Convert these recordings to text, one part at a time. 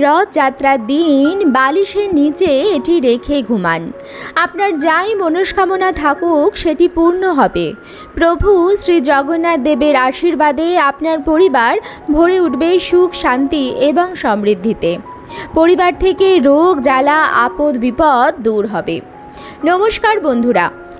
রথযাত্রার দিন, বালিশের নিচে এটি রেখে ঘুমান। আপনার যাই মনস্কামনা থাকুক, সেটি পূর্ণ হবে। প্রভু শ্রী জগন্নাথ দেবের আশীর্বাদে আপনার পরিবার ভরে উঠবে সুখ, শান্তি এবং সমৃদ্ধিতে। পরিবার থেকে রোগ, জ্বালা, আপদ, বিপদ দূর হবে। নমস্কার বন্ধুরা।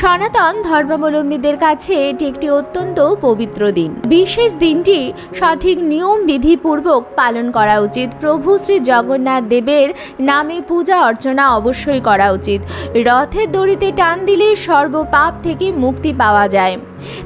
সনাতন ধর্মাবলম্বীদের কাছে এটি একটি অত্যন্ত পবিত্র দিন। বিশেষ দিনটি সঠিক নিয়ম বিধিপূর্বক পালন করা উচিত। প্রভু শ্রী জগন্নাথ দেবের নামে পূজা অর্চনা অবশ্যই করা উচিত। রথের দড়িতে টান দিলে সর্বপাপ থেকে মুক্তি পাওয়া যায়।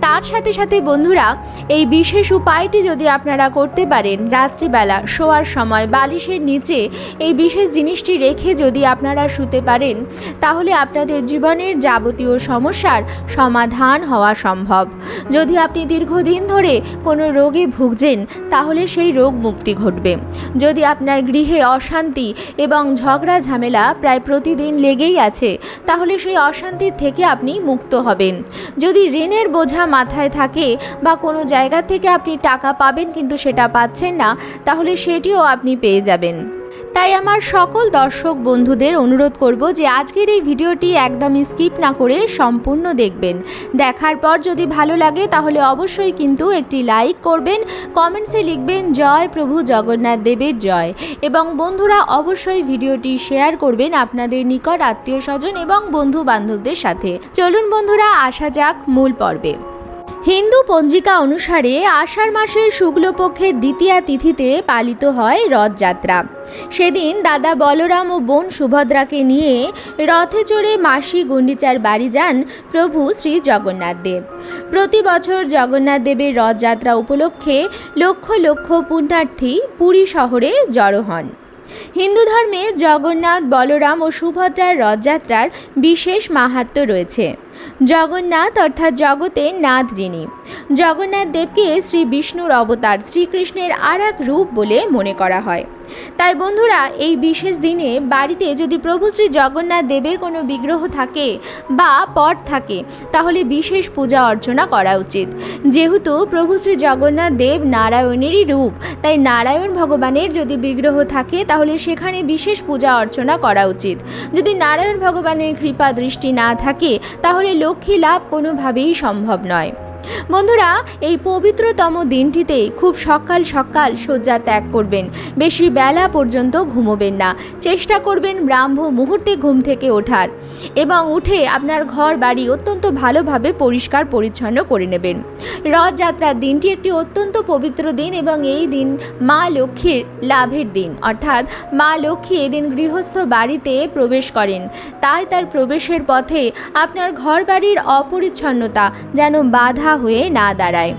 তার সাথে সাথে বন্ধুরা, এই বিশেষ উপায়টি যদি আপনারা করতে পারেন, রাত্রিবেলা শোয়ার সময় বালিশের নিচে এই বিশেষ জিনিসটি রেখে যদি আপনারা শুতে পারেন, তাহলে আপনাদের জীবনের যাবতীয় সমস্যার সমাধান হওয়া সম্ভব। যদি আপনি দীর্ঘদিন ধরে কোনো রোগে ভুগছেন, তাহলে সেই রোগ মুক্তি ঘটবে। যদি আপনার গৃহে অশান্তি এবং ঝগড়া ঝামেলা প্রায় প্রতিদিন লেগেই আছে, তাহলে সেই অশান্তির থেকে আপনি মুক্ত হবেন। যদি ঋণের বোঝা মাথায় থাকে বা কোনো জায়গা থেকে আপনি টাকা পাবেন কিন্তু সেটা পাচ্ছেন না, তাহলে সেটিও আপনি পেয়ে যাবেন। তাই আমার সকল দর্শক বন্ধুদের অনুরোধ করব যে আজকের এই ভিডিওটি একদমই স্কিপ না করে সম্পূর্ণ দেখবেন। দেখার পর যদি ভালো লাগে তাহলে অবশ্যই কিন্তু একটি লাইক করবেন, কমেন্টসে লিখবেন, জয় প্রভু জগন্নাথ দেবের জয়। এবং বন্ধুরা অবশ্যই ভিডিওটি শেয়ার করবেন আপনাদের নিকট আত্মীয় স্বজন এবং বন্ধু বান্ধবদের সাথে। চলুন বন্ধুরা, আসা যাক মূল পর্বে। হিন্দু পঞ্জিকা অনুসারে আষাঢ় মাসের শুক্লপক্ষের দ্বিতীয়া তিথিতে পালিত হয় রথযাত্রা। সেদিন দাদা বলরাম ও বোন সুভদ্রাকে নিয়ে রথে চড়ে মাসি গুন্ডিচার বাড়ি যান প্রভু শ্রী জগন্নাথ দেব। প্রতি বছর জগন্নাথ দেবের রথযাত্রা উপলক্ষে লক্ষ লক্ষ পুণ্যার্থী পুরী শহরে জড়ো হন। হিন্দু ধর্মে জগন্নাথ, বলরাম ও সুভদ্রার রথযাত্রার বিশেষ মাহাত্ম্য রয়েছে। জগন্নাথ অর্থাৎ জগতের নাথ যিনি। জগন্নাথ দেবকে শ্রী বিষ্ণুর অবতার শ্রীকৃষ্ণের আর এক রূপ বলে মনে করা হয়। তাই বন্ধুরা, এই বিশেষ দিনে বাড়িতে যদি প্রভু শ্রী জগন্নাথ দেবের কোনো বিগ্রহ থাকে বা পট থাকে, তাহলে বিশেষ পূজা অর্চনা করা উচিত। যেহেতু প্রভু শ্রী জগন্নাথ দেব নারায়ণেরই রূপ, তাই নারায়ণ ভগবানের যদি বিগ্রহ থাকে, তাহলে সেখানে বিশেষ পূজা অর্চনা করা উচিত। যদি নারায়ণ ভগবানের কৃপা দৃষ্টি না থাকে, তাহলে লক্ষ্মী লাভ কোনোভাবেই সম্ভব নয়। বন্ধুরা, এই পবিত্রতম দিনটিতে খুব সকাল সকাল শয্যা ত্যাগ করবেন। বেশি বেলা পর্যন্ত ঘুমোবেন না। চেষ্টা করবেন ব্রাহ্ম মুহূর্তে ঘুম থেকে ওঠার এবং উঠে আপনার ঘর বাড়ি অত্যন্ত ভালোভাবে পরিষ্কার পরিচ্ছন্ন করে নেবেন। রথযাত্রার দিনটি একটি অত্যন্ত পবিত্র দিন এবং এই দিন মা লক্ষ্মীর লাভের দিন। অর্থাৎ মা লক্ষ্মী এদিন গৃহস্থ বাড়িতে প্রবেশ করেন। তাই তার প্রবেশের পথে আপনার ঘর বাড়ির অপরিচ্ছন্নতা যেন বাধা হয়ে না দাঁড়ায়।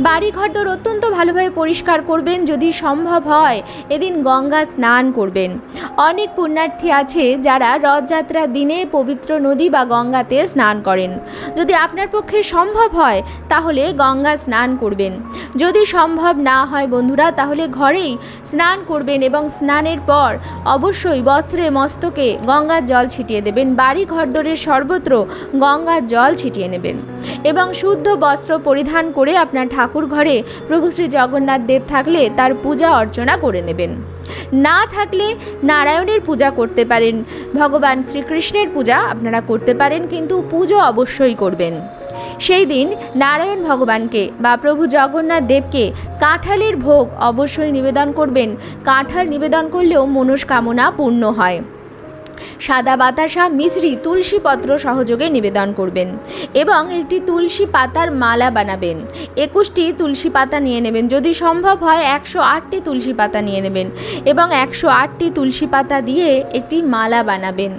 বাড়ি ঘরদোর অত্যন্ত ভালোভাবে পরিষ্কার করবেন যদি সম্ভব হয়। এদিন গঙ্গা স্নান করবেন। অনেক পুণ্যার্থী আছে যারা রথযাত্রার দিনে পবিত্র নদী বা গঙ্গাতে স্নান করেন। যদি আপনার পক্ষে সম্ভব হয়, তাহলে গঙ্গা স্নান করবেন। যদি সম্ভব না হয় বন্ধুরা, তাহলে ঘরেই স্নান করবেন এবং স্নানের পর অবশ্যই বস্ত্রে মস্তকে গঙ্গার জল ছিটিয়ে দেবেন। বাড়ি ঘরদোরের সর্বত্র গঙ্গার জল ছিটিয়ে নেবেন এবং শুদ্ধ বস্ত্র পরিধান করে আপনার ঠাকুর ঘরে প্রভু শ্রী জগন্নাথ দেব থাকলে তার পূজা অর্চনা করে নেবেন। না থাকলে নারায়ণের পূজা করতে পারেন। ভগবান শ্রীকৃষ্ণের পূজা আপনারা করতে পারেন, কিন্তু পুজো অবশ্যই করবেন। সেই দিন নারায়ণ ভগবানকে বা প্রভু জগন্নাথ দেবকে কাঁঠালের ভোগ অবশ্যই নিবেদন করবেন। কাঁঠাল নিবেদন করলেও মনস্কামনা পূর্ণ হয়। সাদা বাতাসা মিশ্রি তুলসী পত্র সহযোগে নিবেদন করবেন এবং একটি তুলসী পাতার মালা বানাবেন। একুশটি তুলসী পাতা নিয়ে নেবেন। যদি সম্ভব হয় একশো আটটি তুলসী পাতা নিয়ে নেবেন এবং একশো আটটি তুলসী পাতা দিয়ে একটি মালা বানাবেন।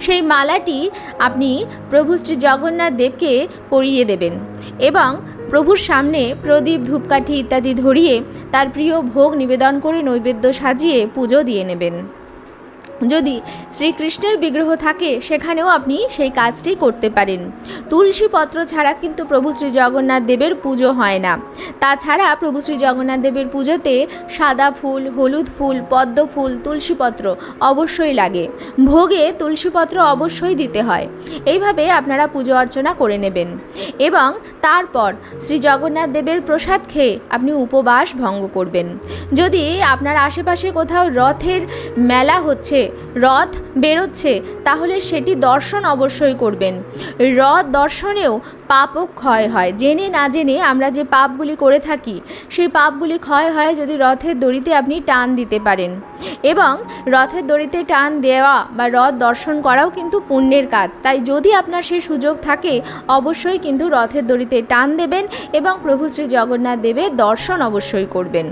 সেই মালাটি আপনি প্রভু শ্রী জগন্নাথ দেবকে পরিয়ে দেবেন এবং প্রভুর সামনে প্রদীপ, ধূপকাঠি ইত্যাদি ধরিয়ে তার প্রিয় ভোগ নিবেদন করে নৈবেদ্য সাজিয়ে পুজো দিয়ে নেবেন। যদি শ্রীকৃষ্ণের বিগ্রহ থাকে, সেখানেও আপনি সেই কাজটি করতে পারেন। তুলসী পত্র ছাড়া কিন্তু প্রভু শ্রী জগন্নাথ দেবের পুজো হয় না। তাছাড়া প্রভু শ্রী জগন্নাথ দেবের পুজোতে সাদা ফুল, হলুদ ফুল, পদ্ম ফুল তুলসী পত্র অবশ্যই লাগে। ভোগে তুলসী পত্র অবশ্যই দিতে হয়। এইভাবে আপনারা পুজো অর্চনা করে নেবেন। এবং তারপর শ্রী জগন্নাথ দেবের প্রসাদ খেয়ে আপনি উপবাস ভঙ্গ করবেন। যদি আপনার আশেপাশে কোথাও রথের মেলা হচ্ছে রথ বেরোচ্ছে, তাহলে সেটি দর্শন অবশ্যই করবেন। রথ দর্শনেও পাপও ক্ষয় হয়। জেনে না জেনে আমরা যে পাপগুলি করে থাকি, সেই পাপগুলি ক্ষয় হয় যদি রথের দড়িতে আপনি টান দিতে পারেন। এবং রথের দড়িতে টান দেওয়া বা রথ দর্শন করাও কিন্তু পুণ্যের কাজ। তাই যদি আপনার সেই সুযোগ থাকে, অবশ্যই কিন্তু রথের দড়িতে টান দেবেন এবং প্রভু শ্রী জগন্নাথ দেবের দর্শন অবশ্যই করবেন।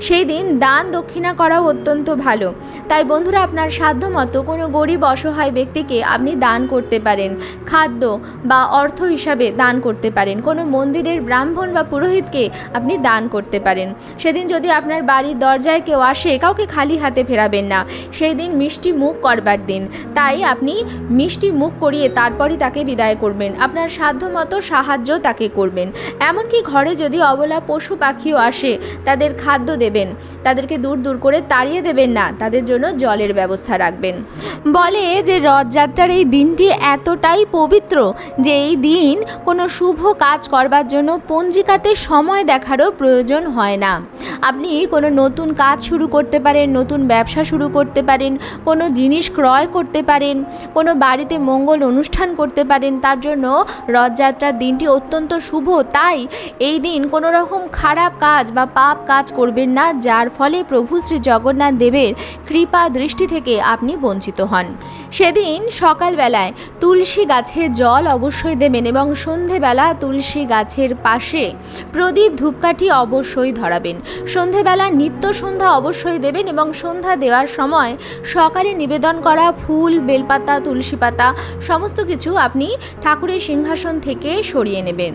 সেই দিন দান দক্ষিণা করাও অত্যন্ত ভালো। তাই বন্ধুরা, আপনার সাধ্যমতো কোনো গরিব অসহায় ব্যক্তিকে আপনি দান করতে পারেন, খাদ্য বা অর্থ হিসাবে দান করতে পারেন। কোনো মন্দিরের ব্রাহ্মণ বা পুরোহিতকে আপনি দান করতে পারেন। সেদিন যদি আপনার বাড়ির দরজায় কেউ আসে, কাউকে খালি হাতে ফেরাবেন না। সেই দিন মিষ্টি মুখ করবার দিন। তাই আপনি মিষ্টি মুখ করিয়ে তারপরই তাকে বিদায় করবেন। আপনার সাধ্যমতো সাহায্য তাকে করবেন। এমনকি ঘরে যদি অবলা পশু পাখিও আসে, তাদের খাদ্য দেবেন। তাদেরকে দূর দূর করে তাড়িয়ে দেবেন না। তাদের জন্য জলের ব্যবস্থা রাখবেন। বলে যে রথযাত্রার এই দিনটি এতটাই পবিত্র যে এই দিন কোনো শুভ কাজ করবার জন্য পঞ্জিকাতে সময় দেখারও প্রয়োজন হয় না। আপনি কোনো নতুন কাজ শুরু করতে পারেন, নতুন ব্যবসা শুরু করতে পারেন, কোনো জিনিস ক্রয় করতে পারেন, কোনো বাড়িতে মঙ্গল অনুষ্ঠান করতে পারেন, তার জন্য রথযাত্রার দিনটি অত্যন্ত শুভ। তাই এই দিন কোনো রকম খারাপ কাজ বা পাপ কাজ করবেন না, যার ফলে প্রভু শ্রী জগন্নাথ দেবের কৃপা দৃষ্টি থেকে আপনি বঞ্চিত হন। সেদিন সকালবেলায় তুলসী গাছে জল অবশ্যই দেবেন এবং সন্ধেবেলা তুলসী গাছের পাশে প্রদীপ ধূপকাঠি অবশ্যই ধরাবেন। সন্ধেবেলা নিত্য সন্ধ্যা অবশ্যই দেবেন এবং সন্ধ্যা দেওয়ার সময় সকালে নিবেদন করা ফুল, বেলপাতা, তুলসী পাতা সমস্ত কিছু আপনি ঠাকুরের সিংহাসন থেকে সরিয়ে নেবেন।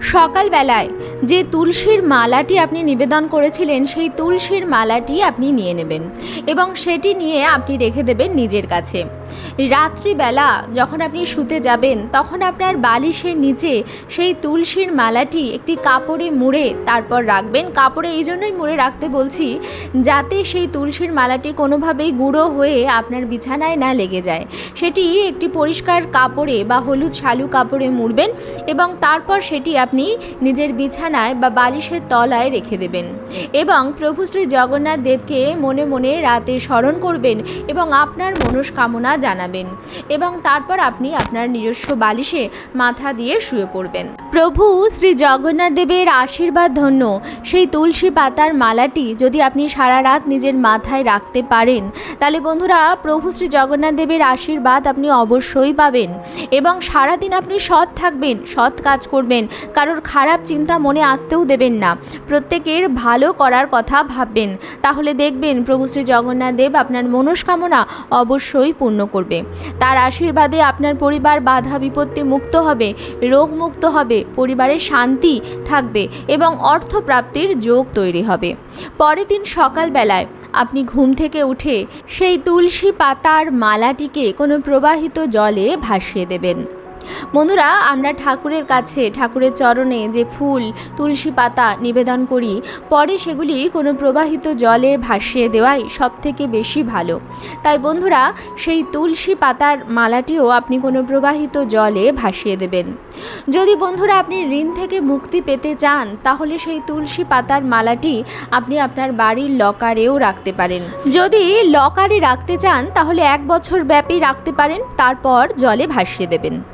সকালবেলায় যে তুলসীর মালাটি আপনি নিবেদন করেছিলেন, সেই তুলসীর মালাটি আপনি নিয়ে নেবেন এবং সেটি নিয়ে আপনি রেখে দেবেন নিজের কাছে। রাত্রিবেলা যখন আপনি শুতে যাবেন, তখন আপনার বালিশের নিচে সেই তুলসীর মালাটি একটি কাপড়ে মুড়ে তারপর রাখবেন। কাপড়ে এই জন্যই মুড়ে রাখতে বলছি, যাতে সেই তুলসীর মালাটি কোনোভাবেই গুঁড়ো হয়ে আপনার বিছানায় না লেগে যায়। সেটি একটি পরিষ্কার কাপড়ে বা হলুদ শালু কাপড়ে মুড়বেন এবং তারপর সেটি আপনি নিজের বিছানায় বা বালিশের তলায় রেখে দেবেন। এবং প্রভু শ্রী জগন্নাথ দেবকে মনে মনে রাতে স্মরণ করবেন এবং আপনার মনস্কামনা জানাবেন এবং তারপর আপনি আপনার নিজস্ব বালিশে মাথা দিয়ে শুয়ে পড়বেন। প্রভু শ্রী জগন্নাথ দেবের আশীর্বাদ ধন্য। সেই তুলসী পাতার মালাটি যদি আপনি সারা রাত নিজের মাথায় রাখতে পারেন, তাহলে বন্ধুরা প্রভু শ্রী জগন্নাথ দেবের আশীর্বাদ আপনি অবশ্যই পাবেন এবং সারাদিন আপনি সৎ থাকবেন, সৎ কাজ করবেন, কারোর খারাপ চিন্তা মনে আসতেও দেবেন না। প্রত্যেকের ভালো করার কথা ভাববেন। তাহলে দেখবেন প্রভু শ্রী জগন্নাথ দেব আপনার মনস্কামনা অবশ্যই পূর্ণ করবে। তার আশীর্বাদে আপনার পরিবার বাধা বিপত্তি মুক্ত হবে, রোগ মুক্ত হবে, পরিবারে শান্তি থাকবে এবং অর্থপ্রাপ্তির যোগ তৈরি হবে। পরের দিন সকালবেলায় আপনি ঘুম থেকে উঠে সেই তুলসী পাতার মালাটিকে কোনো প্রবাহিত জলে ভাসিয়ে দেবেন। বন্ধুরা, আমরা ঠাকুরের কাছে, ঠাকুরের চরণে যে ফুল, তুলসী পাতা নিবেদন করি, পরে সেগুলি কোনো প্রবাহিত জলে ভাসিয়ে দেওয়াই সব থেকে বেশি ভালো। তাই বন্ধুরা, সেই তুলসী পাতার মালাটিও আপনি কোনো প্রবাহিত জলে ভাসিয়ে দেবেন। যদি বন্ধুরা আপনি ঋণ থেকে মুক্তি পেতে চান, তাহলে সেই তুলসী পাতার মালাটি আপনি আপনার বাড়ির লকারেও রাখতে পারেন। যদি লকারে রাখতে চান, তাহলে এক বছর ব্যাপী রাখতে পারেন, তারপর জলে ভাসিয়ে দেবেন।